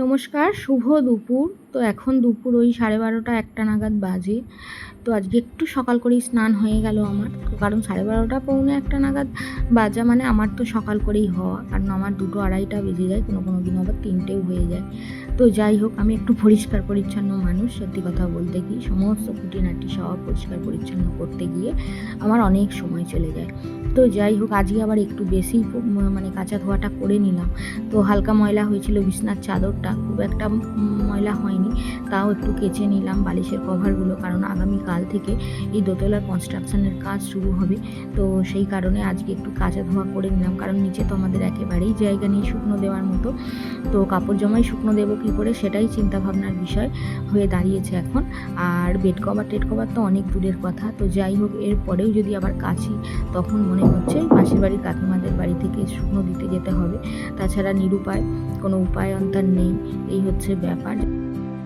নমস্কার, শুভ দুপুর। তো এখন দুপুর, ওই সাড়ে বারোটা একটা নাগাদ বাজে। তো আজকে একটু সকাল করেই স্নান হয়ে গেল আমার। কারণ সাড়ে বারোটা, পৌনে একটা নাগাদ বাজা মানে আমার তো সকাল করেই হওয়া। কারণ আমার দুটো আড়াইটা বেজে যায়, কোনো কোনো দিন আবার তিনটেও হয়ে যায়। তো যাই হোক, আমি একটু পরিষ্কার পরিচ্ছন্ন মানুষ, সত্যি কথা বলতে কি। সমস্ত খুঁটিনাটি সব পরিষ্কার পরিচ্ছন্ন করতে গিয়ে আমার অনেক সময় চলে যায়। তো যাই হোক, আজকে আবার একটু বেশি মানে কাঁচা ধোয়াটা করে নিলাম। তো হালকা ময়লা হয়েছিল বিছনার চাদরটা, খুব একটা ময়লা হয়নি, তাও একটু কেচে নিলাম বালিশের কভারগুলো, কারণ আগামীকাল থেকে এই দোতলার কনস্ট্রাকশনের কাজ শুরু হবে। তো সেই কারণে আজকে একটু কাঁচা ধোয়া করে নিলাম, কারণ নিচে তো আমাদের একেবারেই জায়গা নেই শুকনো দেওয়ার মতো। তো কাপড় জামাই শুকনো দেবো কী করে সেটাই চিন্তা ভাবনার বিষয় হয়ে দাঁড়িয়েছে এখন। আর বেড কভার টেড কভার তো অনেক দূরের কথা। তো যাই হোক, এরপরেও যদি আবার কাছি, তখন মনে হচ্ছে। পাশের বাড়ির কাকিমাদের বাড়ি থেকে শুকনো দিতে যেতে হবে। তাছাড়া নিরুপায় কোনো উপায় অন্তর নেই। এই হচ্ছে ব্যাপার।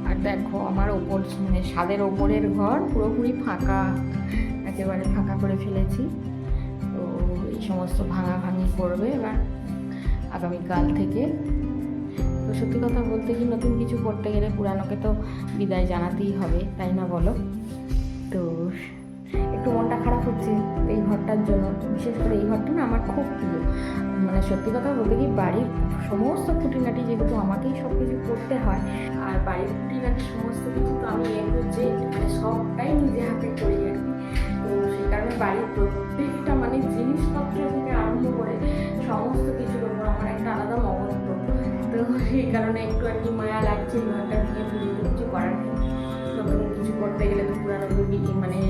আর দেখো, আমার ওপর মানে ছাদের ওপরের ঘর পুরোপুরি ফাঁকা। একেবারে ফাঁকা করে ফেলেছি। তো এই সমস্ত ভাঙা ভাঙি করবে এবার আগামীকাল থেকে। তো সত্যি কথা বলতে কি, নতুন কিছু করতে গেলে পুরানোকে তো বিদায় জানাতেই হবে, তাই না বলো? তো একটু মনটা খারাপ হচ্ছে এই ঘরটার জন্য। বিশেষ করে এই ঘরটা না আমার খুব প্রিয়। মানে সত্যি কথা বলতে কি বাড়ির সমস্ত খুঁটিনাটি যেহেতু আমাকেই সব কিছু করতে হয়, আর বাড়ির খুঁটিনাটি সমস্ত কিছু তো আমি এ যে মানে সবটাই নিজে হাতে করি আর কি। তো সেই কারণে বাড়ির প্রত্যেকটা মানে জিনিসপত্র থেকে আরম্ভ করে সমস্ত কিছুর ওপর আমার একটা আলাদা মমত্ব। তো সেই কারণে একটু আর কি মায়া লাগছে ঘরটা ভেঙে কিছু করার। নতুন কিছু করতে গেলে তো পুরানো মানে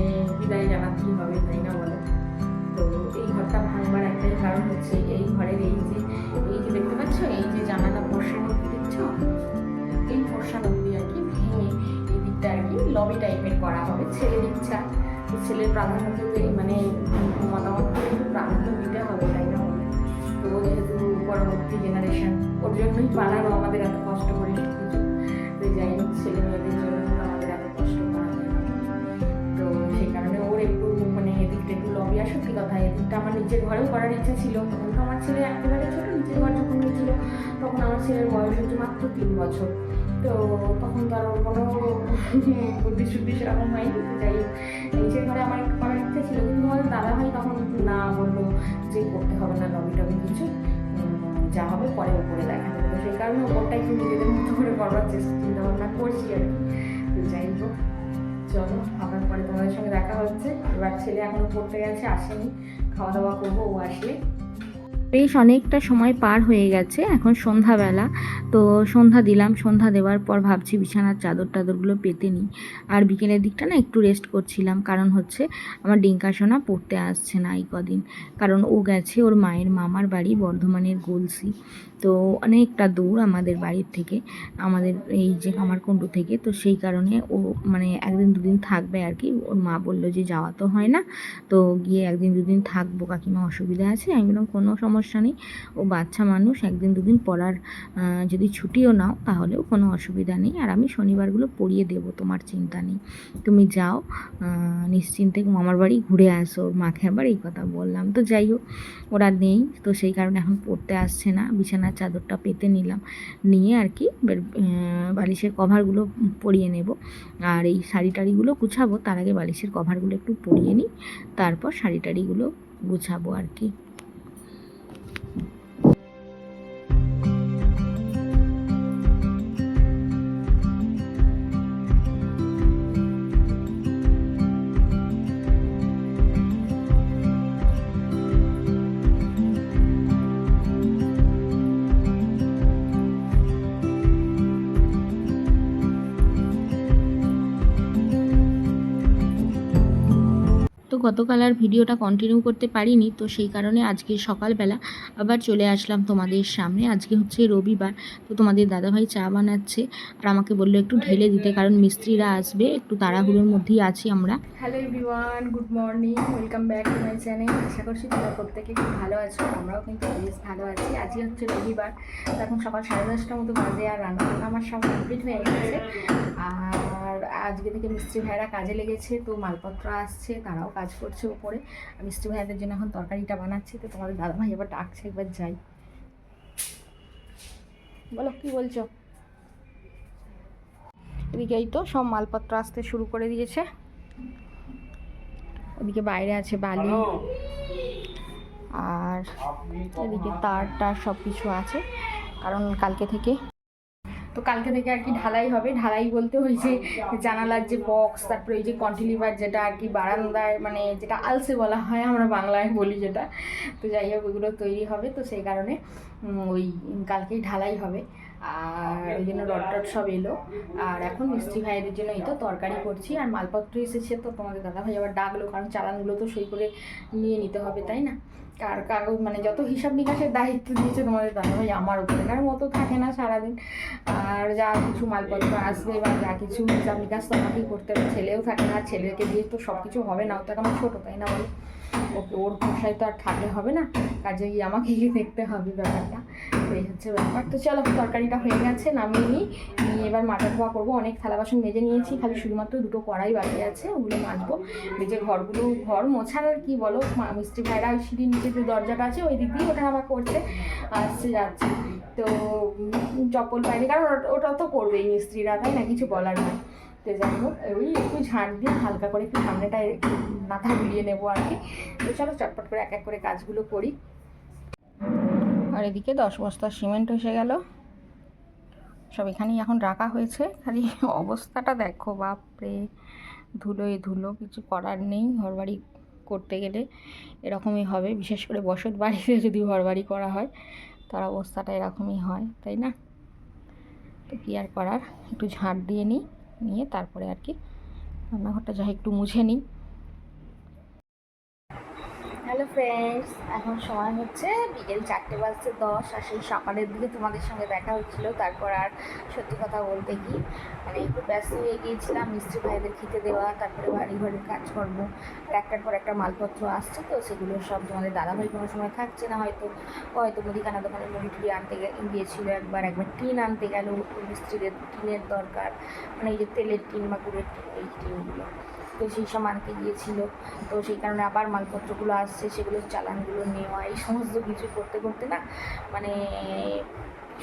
করা হবে ছেলের ইচ্ছা ছেলের প্রাধান্য মানে মতামত প্রাধান্য দিতে হবে, তাই না? তো যেহেতু পরবর্তী জেনারেশন ওর জন্যই বানানো আমাদের এত কষ্ট করে কিছু তো যাই হোক ছেলে মেয়েদের জন্য কথা। এদিকটা আমার নিজের ঘরেও করার ইচ্ছা ছিল। তখন তো আমার ছেলে একেবারে ছোটো, নিজের ঘর যখন হয়েছিল, তখন আমার ছেলের বয়স হচ্ছে মাত্র তিন বছর। তো তখন তো আর কোনো বুদ্ধি শুদ্ধি সেরকম হয়নি। যাই নিজের ঘরে আমার একটু করার ইচ্ছা ছিল। কিন্তু আমার দাদা ভাই তখন না বলল যে করতে হবে না, লবি টবি কিছু। যা হবে পরে উপরে দেখা যাবে সেই কারণে ওপরটা একটু নিজেদের মতো করে করবার চেষ্টা চিন্তা ভাবনা করছি আর কি। তো যাই হোক। চলো, আবার পরে তোমাদের সঙ্গে দেখা হচ্ছে। এবার ছেলে এখনও পড়তে গেছে, আসেনি। খাওয়া দাওয়া করব, ও আসলে। বেশ অনেকটা সময় পার হয়ে গেছে, এখন সন্ধ্যাবেলা। তো সন্ধ্যা দিলাম, সন্ধ্যা দেওয়ার পর ভাবছি বিছানার চাদর টাদরগুলো পেতে নিই। আর বিকেলের দিকটা না একটু রেস্ট করছিলাম, কারণ হচ্ছে আমার ডিঙ্কা সোনা পড়তে আসছে না এই কদিন। কারণ ও গেছে ওর মায়ের মামার বাড়ি, বর্ধমানের গোলসি। তো অনেকটা দূর আমাদের বাড়ির থেকে, আমাদের এই যে কামারকুণ্ডু থেকে। তো সেই কারণে ও মানে একদিন দুদিন থাকবে আর কি। ওর মা বলল যে যাওয়া তো হয় না। তো গিয়ে একদিন দুদিন থাকব, কাকিমা অসুবিধা আছে, আমি বললাম কোনো সমস্যা নেই। ও বাচ্চা মানুষ, একদিন দুদিন পড়ার যদি ছুটিও নাও তাহলেও কোনো অসুবিধা নেই। আর আমি শনিবারগুলো পড়িয়ে দেবো, তোমার চিন্তা নেই। তুমি যাও নিশ্চিন্তে মামার বাড়ি ঘুরে আসো মাকে আবার এই কথা বললাম। তো যাই হোক, ওরা নেই, তো সেই কারণে এখন পড়তে আসছে না বিছানার চাদরটা পেতে নিলাম। নিয়ে আর কি বালিশের কভারগুলো পরিয়ে নেব। আর এই শাড়ি টাড়িগুলো গুছাবো, তার আগে বালিশের কভারগুলো একটু পরিয়ে নিই, তারপর শাড়ি টাড়িগুলো গুছাবো আর কি। গতকাল আর ভিডিওটা কন্টিনিউ করতে পারিনি তো সেই কারণে আজকে সকালবেলা আবার চলে আসলাম তোমাদের সামনে। আজকে হচ্ছে রবিবার তো তোমাদের দাদাভাই চা বানাচ্ছে আর আমাকে বলল একটু ঢেলে দিতে কারণ মিস্ত্রিরা আসবে একটু তাড়াহুড়োর মধ্যেই আছি আমরা। Hello everyone good morning welcome back to my channel আশা করছি তোমরা প্রত্যেকে খুব ভালো আছো আমরাও কিন্তু বেশ ভালো আছি। আজকে হচ্ছে রবিবার এখন সকাল সাড়ে দশটার মতো বাজে আর রান্না আমার সব কমপ্লিট হয়ে গেছে। আর আজকে থেকে মিস্ত্রি ভাইরা কাজে লেগেছে তো মালপত্র আসছে তারাও কাজ করছে ওপরে আর মিস্ত্রি ভাইদের জন্য এখন তরকারিটা বানাচ্ছি তো তোমাদের দাদা ভাই এবার ডাকছে একবার যাই। বলো কি বলছো? এদিকে এই তো সব মালপত্র আসতে শুরু করে দিয়েছে। ওদিকে বাইরে আছে বালি। আর এদিকে তার টার সব কিছু আছে কারণ কালকে থেকে তো কালকে থেকে আর কি ঢালাই হবে। ঢালাই বলতে ওই যে জানালার যে বক্স তারপরে ওই যে কন্টিলিভার যেটা আর কি বারান্দায় মানে যেটা আলসে বলা হয়, আমরা বাংলায় বলি যেটা। তো যাই হোক ওইগুলো তৈরি হবে। তো সেই কারণে ওই কালকেই ঢালাই হবে। আর ওই জন্য রড টড সব এলো। আর এখন মিস্ত্রি ভাইয়ের জন্য এই তো তরকারি করছি। আর মালপত্র এসেছে তো তোমাদের দাদা ভাই আবার ডাকলো, কারণ চালানগুলো তো সই করে নিয়ে নিতে হবে, তাই না? আর কাগজ মানে যত হিসাব নিকাশের দায়িত্ব দিয়েছে তোমাদের দাদা ভাই আমার উপরে কারণ মতো থাকে না সারাদিন। আর যা কিছু মালপত্র আসবে বা যা কিছু হিসাব নিকাশ তো আমাকেই করতে হবে। ছেলেও থাকে না, ছেলেকে দিয়ে তো সব কিছু হবে না ও তো আমার ছোটো, তাই না বলো? ওকে, ওর পোষায় তো আর থাকলে হবে না কাজে গিয়ে আমাকে গিয়ে দেখতে হবে ব্যাপারটা। তো এই হচ্ছে ব্যাপার। তো চলো, তরকারিটা হয়ে গেছে, নামিয়ে নিই। নিয়ে এবার মাথা ধোয়া করব। অনেক থালা বাসন মেজে নিয়েছি, খালি শুধুমাত্র দুটো কড়াই বাকি আছে, ওগুলো মাজবো। নিজে ঘরগুলো, ঘর মোছার আর কি বলো মিস্ত্রি ভাইরা ওই সিঁড়ির নিচে যে দরজাটা আছে, ওই দিক দিয়ে ওটা আমার করছে, আসছে যাচ্ছে। তো চপ্পল পাইনি কারণ ওটা- ওটা তো করবেই মিস্ত্রিরা, তাই না? কিছু বলার নয় তো হোক ওই একটু ঝাঁট দিয়ে হালকা করে একটু সামনেটা একটু মাথা বুলিয়ে নেব আর কি। তো চলো চটপট করে এক এক করে কাজগুলো করি। আর এদিকে দশ বস্তা সিমেন্ট এসে গেল। সব এখানেই এখন রাখা হয়েছে। খালি অবস্থাটা দেখো, বাপরে! ধুলোয় ধুলো, কিছু করার নেই। ঘরবাড়ি করতে গেলে এরকমই হবে। বিশেষ করে বসত বাড়িতে যদি ঘরবাড়ি করা হয়, তার অবস্থাটা এরকমই হয়, তাই না? তো কী আর করার? একটু ঝাঁট দিয়ে নিই। নিয়ে তারপরে আর কি রান্নাঘরটা যাই একটু মুছে নিই। হ্যালো ফ্রেন্ডস, এখন সময় হচ্ছে বিকেল চারটে বাজতে দশ, আর সেই সকালের দিকে তোমাদের সঙ্গে দেখা হচ্ছিল। তারপর আর সত্যি কথা বলতে কি মানে একটু ব্যস্ত হয়ে গিয়েছিলাম, মিস্ত্রি ভাইদের খেতে দেওয়া, তারপরে বাড়ি ঘরের কাজকর্ম একটার পর একটা মালপত্র আসছে, তো সেগুলো সব তোমাদের দাদাভাই কোনো সময় থাকছে না, হয়তো হয়তো মুদিখানা দোকানে মুড়ি টুড়ি আনতে গিয়েছিল একবার একবার টিন আনতে গেল মিস্ত্রিদের টিনের দরকার মানে এই যে তেলের টিন বা গুড়ের টিন, এই টিনগুলো। তো সেই সব আনতে গিয়েছিল। তো সেই কারণে আবার মালপত্রগুলো আসছে সেগুলোর চালানগুলো নেওয়া, এই সমস্ত কিছু করতে করতে না মানে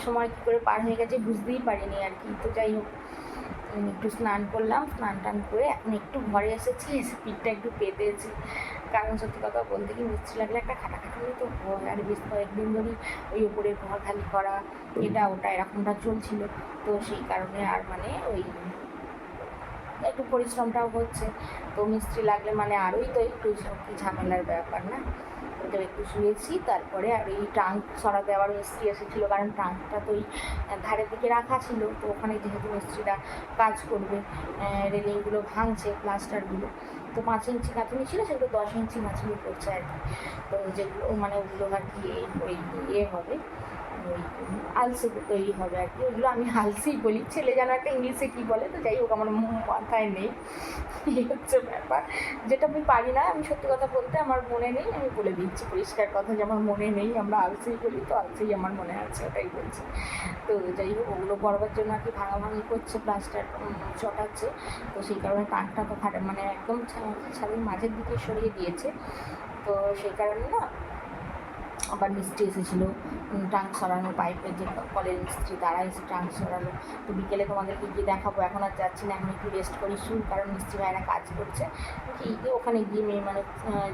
সময় কী করে পার হয়ে গেছে বুঝতেই পারিনি আর কি। তো যাই হোক একটু স্নান করলাম, স্নান টান করে এখন একটু ঘরে এসেছি, এসে পিঠটা একটু পেতেছি। কারণ সত্যি কথা বলতে কি মিস্ত্রি লাগলে একটা খাটাখাটি তো হয়, আর বেশ কয়েকদিন ধরেই ওই উপরে ঘর খালি করা, এটা, ওটা এরকমটা চলছিল। তো সেই কারণে আর মানে ওই একটু পরিশ্রমটাও হচ্ছে। তো মিস্ত্রি লাগলে মানে আরোই তো একটু ঝামেলার ব্যাপার না? তো একটু শুয়েছি তারপরে আর এই ট্রাঙ্ক সরাতে আবার মিস্ত্রি এসেছিল, কারণ ট্রাঙ্কটা তো ওই ধারের দিকে রাখা ছিল। তো ওখানে যেহেতু মিস্ত্রিরা কাজ করবে রেলিংগুলো ভাঙছে, প্লাস্টারগুলো। তো পাঁচ ইঞ্চি কাঁথুনি ছিল, সেগুলো দশ ইঞ্চি মাছুনি করছে আর কি। তো যেগুলো মানে ওগুলো আর কি ইয়ে হবে। আলসে তৈরি হবে আর কি। ওগুলো আমি আলসেই বলি। ছেলে যেন একটা ইংলিশে কী বলে, তো যাই হোক, আমার মাথায় নেই। এই হচ্ছে ব্যাপার। যেটা আমি পারি না, আমি সত্যি কথা বলতে আমার মনে নেই। আমি বলে দিচ্ছি পরিষ্কার কথা যে আমার মনে নেই। আমরা আলসেই বলি তো, আলসেই আমার মনে আছে, ওটাই বলছি। তো যাই হোক, ওগুলো করবার জন্য আর কি ভাঙাভাঙি করছে প্লাস্টার চটাচ্ছে তো সেই কারণে টানটা তো খাটে মানে একদম ছাদের মাঝের দিকে সরিয়ে দিয়েছে। তো সেই কারণে না আবার মিস্ত্রি এসেছিল ট্রাঙ্ক সরানো পাইপের যে কলের মিস্ত্রি, তারা এসে ট্রাঙ্ক সরালো। তো বিকেলে তোমাদেরকে গিয়ে দেখাবো, এখন আর যাচ্ছি না, এখন একটু রেস্ট করি, শুন, কারণ মিস্ত্রি ভাইরা কাজ করছে। কি ওখানে গিয়ে মেয়ে মানে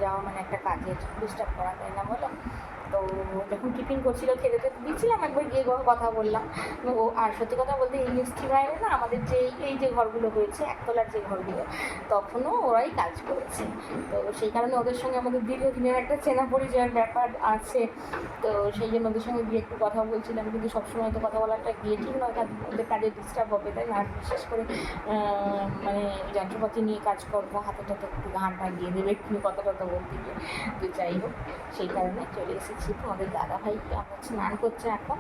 যাওয়া মানে একটা কাজের ডিস্টার্ব করা যায় না বলো? তো যখন টিফিন করছিল, খেতে তো দিয়েছিলাম একবার গিয়ে কথা বললাম। ও, আর সত্যি কথা বলতে, এই মিস্ত্রি ভাইরা না, আমাদের যে, এই- যে ঘরগুলো হয়েছে, একতলার যে ঘরগুলো, তখনও ওরাই কাজ করেছে। তো সেই কারণে ওদের সঙ্গে আমাদের দীর্ঘদিনের একটা চেনা পরিচয়ের ব্যাপার আছে। তো সেই জন্য ওদের সঙ্গে গিয়ে একটু কথা বলছিলাম, কিন্তু সবসময় তো কথা বলাটা গিয়ে ঠিক নয় কাজ ওদের কাজে ডিস্টার্ব হবে, তাই না? বিশেষ করে মানে যন্ত্রপাতি নিয়ে কাজ করব, হাতে টাতে একটু ঘাট লাগিয়ে দেবে একটু কথা টথা বলতে গিয়ে। তো যাই হোক, সেই কারণে চলে এসেছি। তোমাদের দাদা ভাই আমার স্নান করছে এখন।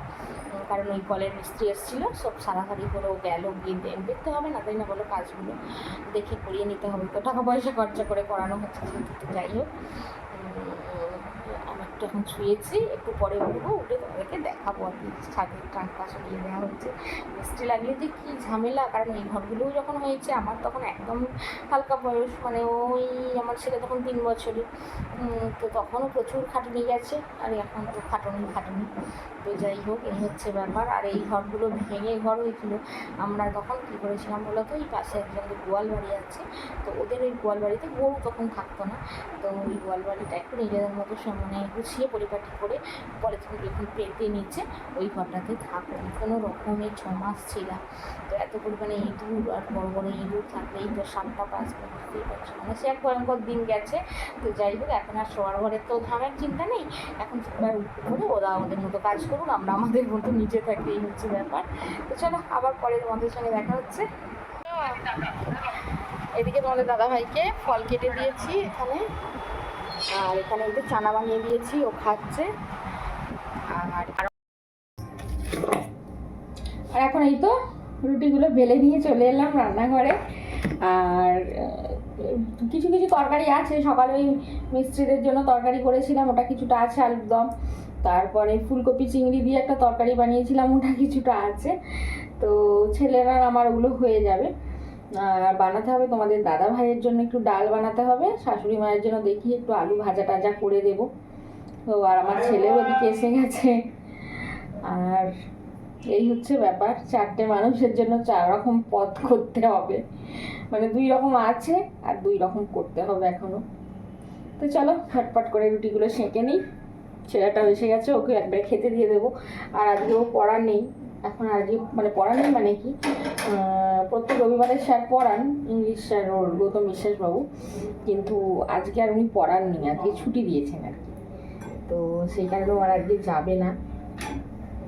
কারণ ওই কলের মিস্ত্রি এসেছিল, সব সারাসারি করে ও গেল, গিয়ে দেখতে হবে না, তাই না বলো? কাজগুলো দেখে করিয়ে নিতে হবে। তো টাকা পয়সা খরচা করে করানো হচ্ছে, যাই হোক। একটু এখন শুয়েছি একটু পরে উঠবো, উঠে তোমাদেরকে দেখাবো আর কি। ছাদের ট্রাঙ্কটা সরিয়ে দেওয়া হচ্ছে। মিস্ত্রি লাগলে যে কী ঝামেলা, কারণ এই ঘরগুলোও যখন হয়েছে, আমার তখন একদম হালকা বয়স মানে ওই আমার ছেলে তখন তিন বছরের তো তখনও প্রচুর খাটুনি গেছে, আর এখন তো খাটুনি খাটুনি। তো যাই হোক, এই হচ্ছে ব্যাপার। আর এই ঘরগুলো ভেঙে ঘর হয়েছিল। আমরা তখন কী করেছিলাম বলো তো এই পাশে একজনের গোয়াল বাড়ি আছে, তো ওদের ওই গোয়াল বাড়িতে গরু তখন থাকতো না। তো ওই গোয়াল বাড়িটা একটু নিজেদের মতো সব মানে গুছিয়ে পরিপাটি করে পলিথিন পেতে নিচে ওই ঘরটাতে থাকতাম কোনো রকমের ছ মাস ছিলাম তো এত পরিমাণে ইঁদুর আর বড় বড় ইঁদুর থাকলেই তো সাতটা পাঁচটা বুঝতেই পারছ মানে সে এক ভয়ঙ্কর দিন গেছে। তো যাই হোক, এখন আর শোয়ার ঘরের তো ধামের চিন্তা নেই। এখন পড়ে, ওরা ওদের মতো কাজ করুন আমরা আমাদের মতো নিচে থাকি, এই হচ্ছে ব্যাপার। তো চলো, আবার পরে তোমাদের সঙ্গে দেখা হচ্ছে। এদিকে তোমাদের দাদা ভাইকে ফল কেটে দিয়েছি এখানে। আর এখানে একটু চানা বানিয়ে দিয়েছি, ও খাচ্ছে। আর আর এখন এই তো রুটিগুলো বেলে নিয়ে চলে এলাম রান্নাঘরে। আর কিছু কিছু তরকারি আছে। সকালে ওই মিস্ত্রিদের জন্য তরকারি করেছিলাম, ওটা কিছুটা আছে আলুর তারপরে ফুলকপি, চিংড়ি দিয়ে একটা তরকারি বানিয়েছিলাম, ওটা কিছুটা আছে। তো ছেলেরা, আমার ওগুলো হয়ে যাবে। আর বানাতে হবে। তোমাদের দাদা ভাইয়ের জন্য একটু ডাল বানাতে হবে। শাশুড়ি মায়ের জন্য দেখি একটু আলু ভাজা টাজা করে দেবো। তো আর আমার ছেলেও ওদিকে এসে গেছে। আর এই হচ্ছে ব্যাপার, চারটে মানুষের জন্য চার রকম পদ করতে হবে। মানে দুই রকম আছে আর দুই রকম করতে হবে এখনও। তো চলো ফটফট করে রুটিগুলো সেঁকে নিই। ছেলেটাও এসে গেছে, ওকে একবারে খেতে দিয়ে দেবো। আর আজকে ও পড়া নেই। এখন আর কি মানে পড়ানই মানে কি প্রত্যেক রবিবারের স্যার পড়ান, ইংলিশ স্যার ওর গৌতম বিশ্বাসবাবু কিন্তু আজকে আর উনি পড়াননি আজকে ছুটি দিয়েছেন আর কি। তো সেই কারণে আর আজকে যাবে না।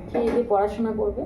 খেয়ে পড়াশোনা করবে?